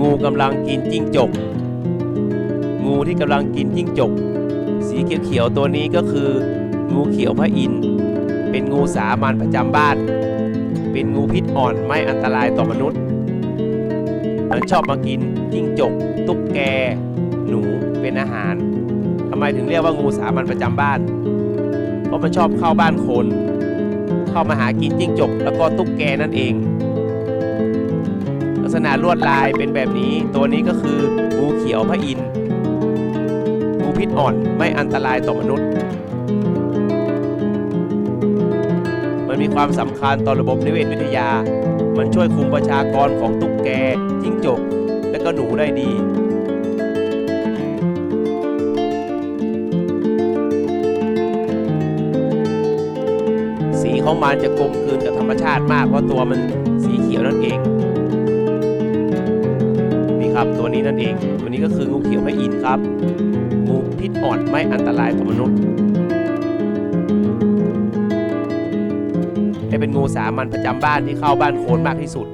งูกำลังกินจิ้งจก งูที่กำลังกินจิ้งจก สีเขียวๆตัวนี้ก็คือ งูเขียวพระอินทร์เป็นงูสามัญประจำบ้าน เป็นงูพิษอ่อนไม่อันตรายต่อมนุษย์ มันชอบมากินจิ้งจก ตุ๊กแก หนูเป็นอาหารทำไมถึงเรียกว่างูสามัญประจำบ้าน เพราะมันชอบเข้าบ้านคน เข้ามาหากินจิ้งจก แล้วก็ตุ๊กแกนั่นเอง ษณะลวดลายเป็นแบบนี้ ตัวนี้ก็คืองูเขียวพระอินทร์งูพิษอ่อนไม่อันตรายต่อมนุษย์ มันมีความสำคัญต่อระบบนิเวศวิทยา มันช่วยคุมประชากรของตุ๊กแกจิ้งจก และก็หนูได้ดีสีของมันจะกลมกลืนกับธรรมชาติมากเพราะตัวมันสีเขียวนั่นเอง ตัวนี้นั่นเอง ตัวนี้ก็คืองูเขียวพระอินทร์ครับ งูพิษอ่อนไม่อันตรายต่อมนุษย์และเป็นงูสามัญประจำบ้านที่เข้าบ้านโคนมากที่สุด